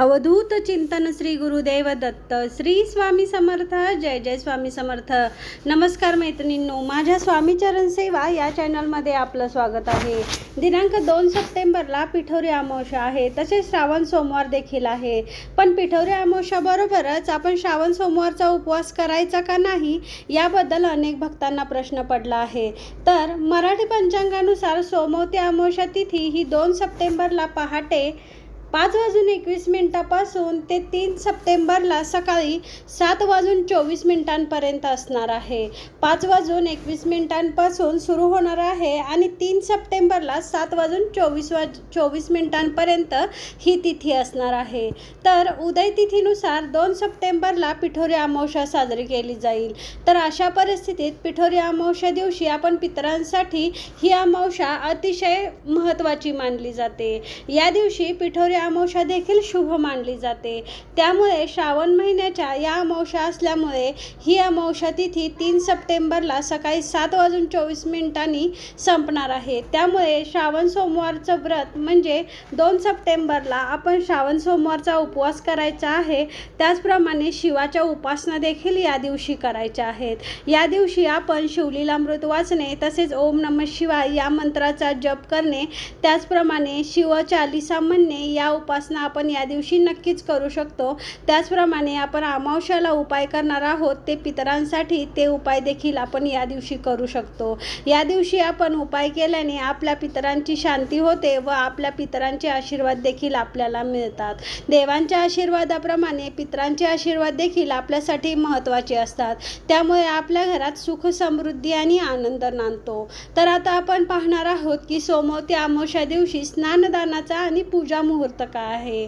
अवधूत चिंतन श्री गुरुदेव दत्त श्री स्वामी समर्थ जय जय स्वामी समर्थ. नमस्कार मैत्रिणींनो माझ्या स्वामी चरण सेवा या चॅनलमध्ये आपलं स्वागत आहे. दिनांक दोन सप्टेंबरला पिठोरी अमावस्या आहे तसेच श्रावण सोमवार देखील आहे. पण पिठोरी अमावस्याबरोबरच आपण श्रावण सोमवारचा उपवास करायचा का नाही याबद्दल अनेक भक्तांना प्रश्न पडला आहे. तर मराठी पंचांगानुसार सोमवती अमावस्या तिथी ही दोन सप्टेंबरला पहाटे पाच वाजून एकवीस मिनिटापासून ते तीन सप्टेंबरला सकाळी सात वाजून चोवीस मिनिटांपर्यंत असणार आहे. पाच वाजून एकवीस मिनिटांपासून सुरू होणार आहे आणि तीन सप्टेंबरला सात वाजून चोवीस वाज चोवीस मिनिटांपर्यंत ही तिथी असणार आहे. तर उदय तिथीनुसार दोन सप्टेंबरला पिठोरी अमावस्या साजरी केली जाईल. तर अशा परिस्थितीत पिठोरी अमावस्या दिवशी आपण पितरांसाठी ही अमावस्या अतिशय महत्त्वाची मानली जाते. या दिवशी पिठोरी अमावस्या देखील शुभ मानली जाते. त्यामुळे श्रावण महिन्याच्या या अमावस्या असल्यामुळे ही अमावस्या तिथी तीन सप्टेंबरला सकाळी सात वाजून चोवीस मिनिटांनी संपणार आहे. त्यामुळे श्रावण सोमवारचं व्रत म्हणजे दोन सप्टेंबरला आपण श्रावण सोमवारचा उपवास करायचा आहे. त्याचप्रमाणे शिवाच्या उपासना देखील या दिवशी करायच्या आहेत. या दिवशी आपण शिवलीलामृत वाचणे तसेच ओम नम शिवाय या मंत्राचा जप करणे त्याचप्रमाणे शिव चालिसा म्हणणे या उपासना आपण या दिवशी नक्कीच करू शकतो. त्याचप्रमाणे आपण अमावश्याला उपाय करणार आहोत ते पितरांसाठी ते उपाय देखील आपण या दिवशी करू शकतो. या दिवशी आपण उपाय केल्याने आपल्या पितरांची शांती होते व आपल्या पितरांचे आशीर्वाद देखील आपल्याला मिळतात. देवांच्या आशीर्वादाप्रमाणे पितरांचे आशीर्वाद देखील आपल्यासाठी महत्त्वाचे असतात. त्यामुळे आपल्या घरात सुख समृद्धी आणि आनंद नांदतो. तर आता आपण पाहणार आहोत की सोमवती अमावस्या दिवशी स्नानदानाचा आणि पूजा मुहूर्त काय आहे.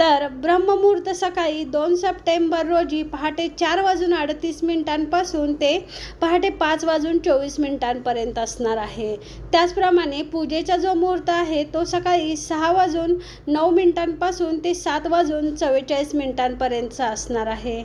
तर ब्रह्ममुहूर्त सकाळी दोन सप्टेंबर रोजी पहाटे चार वाजून अडतीस मिनिटांपासून ते पहाटे पाच वाजून चोवीस मिनिटांपर्यंत असणार आहे. त्याचप्रमाणे पूजेचा जो मुहूर्त आहे तो सकाळी सहा वाजून नऊ मिनिटांपासून ते सात वाजून चव्वेचाळीस मिनिटांपर्यंतचा असणार आहे.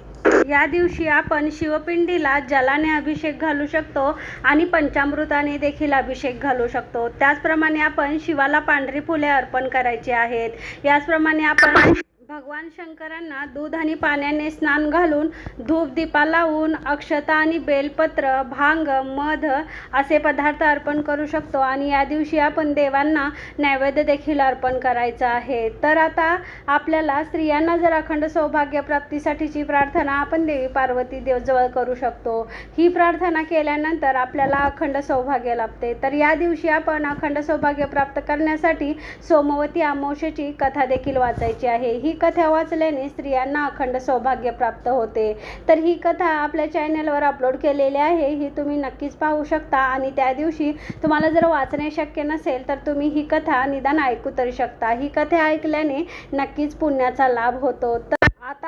या दिवशी आपण शिवपिंडीला जलाने अभिषेक घालू शकतो आणि पंचामृताने देखील अभिषेक घालू शकतो. त्याचप्रमाणे आपण शिवाला पांढरी फुले अर्पण करायची आहेत. याचप्रमाणे आपण भगवान शंकरांना दूध आणि पाण्याने स्नान घालून धूप दीपा लावून अक्षता आणि बेलपत्र भांग मध असे पदार्थ अर्पण करू शकतो. आणि या दिवशी आपण देवांना नैवेद्य देखील अर्पण करायचं आहे. तर आता आपल्याला स्त्रियांना जर अखंड सौभाग्य प्राप्तीसाठीची प्रार्थना आपण देवी पार्वती देवजवळ करू शकतो. ही प्रार्थना केल्यानंतर आपल्याला अखंड सौभाग्य लाभते. तर या दिवशी आपण अखंड सौभाग्य प्राप्त करण्यासाठी सोमवती अमावस्येची कथा देखील वाचायची आहे. ही कथा वाचल्याने स्त्रियांना अखंड सौभाग्य प्राप्त होते. तर ही कथा आपल्या चॅनलवर अपलोड केलेली आहे. ही तुम्ही नक्कीच पाहू शकता. आणि त्या दिवशी तुम्हाला जर वाचणे शक्य नसेल तर तुम्ही ही कथा निदान ऐकू तरी शकता. ही कथा ऐकल्याने नक्कीच पुण्याचा लाभ होतो.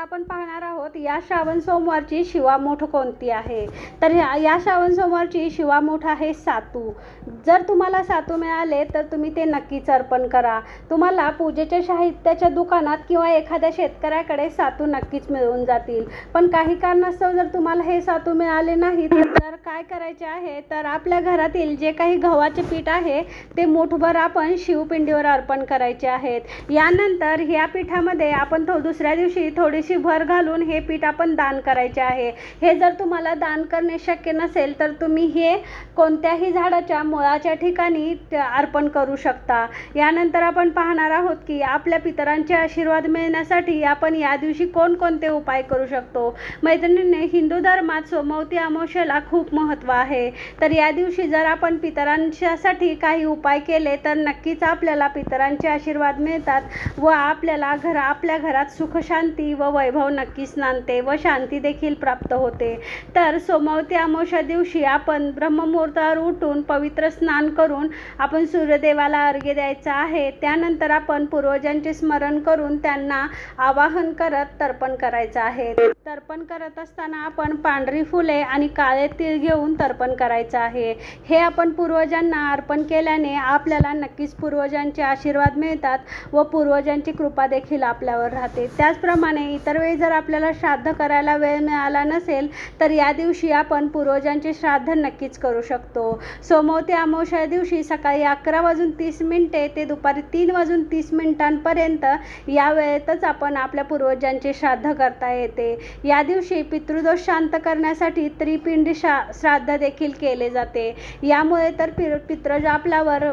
आपण पाहणार आहोत या श्रावण सोमवारची शिवामोठ कोणती आहे? तर या श्रावण सोमवारची शिवामोठ आहे सातू. जर तुम्हाला सातू मिळाले तर तुम्ही ते नक्कीच अर्पण करा. तुम्हाला पूजेच्या साहित्याच्या दुकानात किंवा एखाद्या शेतकऱ्याकडे सातू नक्कीच मिळून जातील. पण काही कारणास्तव जर तुम्हाला हे सातू मिळाले नाही तर काय करायचे आहे? तर आपल्या घरातील जे काही गव्हाचे पीठ आहे ते मुठभर आपण शिवपिंडीवर अर्पण करायचे आहेत. यानंतर ह्या पिठामध्ये आपण तो दुसऱ्या दिवशी थोडीशी भर घालून हे पीठ आपण दान करायचे आहे. हे जर तुम्हाला दान करणे शक्य नसेल तर तुम्ही हे कोणत्याही झाडाच्या मुळाच्या ठिकाणी अर्पण करू शकता. यानंतर आपण पाहणार आहोत की आपल्या पितरांचे आशीर्वाद मिळण्यासाठी आपण या दिवशी कोणकोणते उपाय करू शकतो? मैत्रिणीने हिंदू धर्मात सोमवती अमावस्येला खूप महत्त्व आहे. तर या दिवशी जर आपण पितरांच्यासाठी काही उपाय केले तर नक्कीच आपल्याला पितरांचे आशीर्वाद मिळतात व आपल्याला घर आपल्या घरात सुखशांती व वैभव नक्कीच नांदते व शांती देखील प्राप्त होते. तर सोमवती अमावस्या दिवशी आपण ब्रह्ममुहूर्तावर उठून पवित्र स्नान करून आपण सूर्यदेवाला अर्घ्य द्यायचा आहे. त्यानंतर आपण पूर्वजांचे स्मरण करून त्यांना आवाहन करत तर्पण करायचं आहे. तर्पण करत असताना आपण पांढरी फुले आणि काळे तीळ घेऊन तर्पण करायचं आहे. हे आपण पूर्वजांना अर्पण केल्याने आपल्याला नक्कीच पूर्वजांचे आशीर्वाद मिळतात व पूर्वजांची कृपा देखील आपल्यावर राहते. त्याचप्रमाणे इतर वेळी जर आपल्याला श्राद्ध करायला वेळ मिळाला नसेल तर या दिवशी आपण पूर्वजांचे श्राद्ध नक्कीच करू शकतो. सोमवती अमावस्या दिवशी सकाळी अकरा वाजून तीस मिनिटे ते दुपारी तीन वाजून तीस मिनिटांपर्यंत या वेळेतच आपण आपल्या पूर्वजांचे श्राद्ध करता येते. या दिवशी पितृदोष शांत करण्यासाठी त्रिपिंडी शा श्राद्ध देखील केले जाते. यामुळे तर पि पितृज आपल्यावर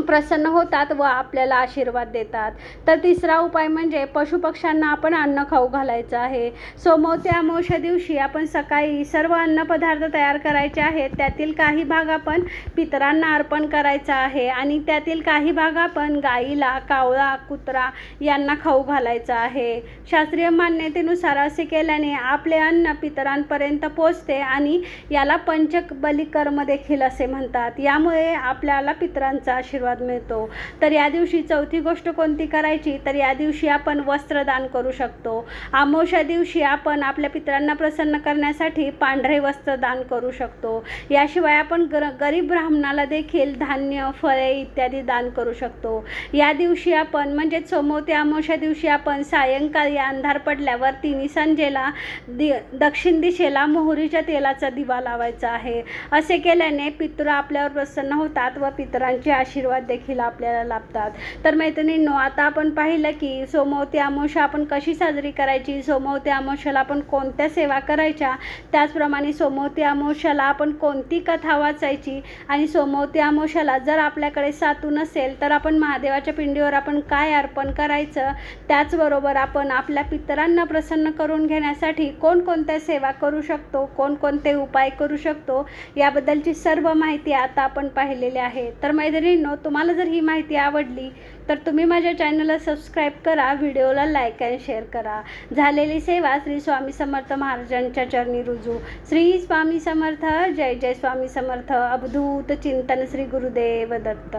प्रसन्न होतात व आपल्याला आशीर्वाद देतात. तर तिसरा उपाय म्हणजे पशुपक्ष्यांना आपण अन्न खाऊ घालायचं आहे. सोमवत्या अमावस्या दिवशी आपण सकाळी सर्व अन्नपदार्थ तयार करायचे आहेत. त्यातील काही भाग आपण पितरांना अर्पण करायचा आहे आणि त्यातील काही भाग आपण गाईला कावळा कुत्रा यांना खाऊ घालायचा आहे. शास्त्रीय मान्यतेनुसार असे केल्याने आपले अन्न पितरांपर्यंत पोचते आणि याला पंचक बलिकर्म देखील असे म्हणतात. यामुळे आपल्याला पितरांचा आशीर्वाद मिळतो. तर या दिवशी चौथी गोष्ट कोणती करायची? तर या दिवशी आपण वस्त्रदान करू शकतो. आमोशा दिवशी आपण आपल्या पितरांना प्रसन्न करण्यासाठी पांढरे वस्त्र दान करू शकतो. याशिवाय आपण गर गरीब ब्राह्मणाला देखील धान्य फळे इत्यादी दान करू शकतो. या दिवशी आपण म्हणजे सोमवती आमोशा दिवशी आपण सायंकाळी अंधार पडल्यावर तिन्ही संजेला दि दक्षिण दिशेला मोहरीच्या तेलाचा दिवा लावायचा आहे. असे केल्याने पितृ आपल्यावर प्रसन्न होतात व पितरांचे आशीर्वाद देखील आपल्याला लाभतात. तर मैत्रिणींनो आता आपण पाहिलं की सोमवती अमावस्या आपण कशी साजरी करायची? सोमवती अमावस्याला आपण कोणत्या सेवा करायच्या? त्याचप्रमाणे सोमवती अमावस्याला आपण कोणती कथा वाचायची? आणि सोमवती अमावस्याला जर आपल्याकडे सातू नसेल तर आपण महादेवाच्या पिंडीवर आपण काय अर्पण करायचं? त्याचबरोबर आपण आपल्या पितरांना प्रसन्न करून घेण्यासाठी कोणकोणत्या सेवा करू शकतो? कोणकोणते उपाय करू शकतो? याबद्दलची सर्व माहिती आता आपण पाहिलेली आहे. तर मैत्रिणींनो तुम्हाला जर ही माहिती आवडली तर तुम्ही माझ्या चॅनलला सबस्क्राईब करा व्हिडिओला लाईक अँड शेअर करा. झालेली सेवा श्री स्वामी समर्थ महाराजांच्या चरणी रुजू. श्री स्वामी समर्थ जय जय स्वामी समर्थ अवधूत चिंतन श्री गुरुदेव दत्त.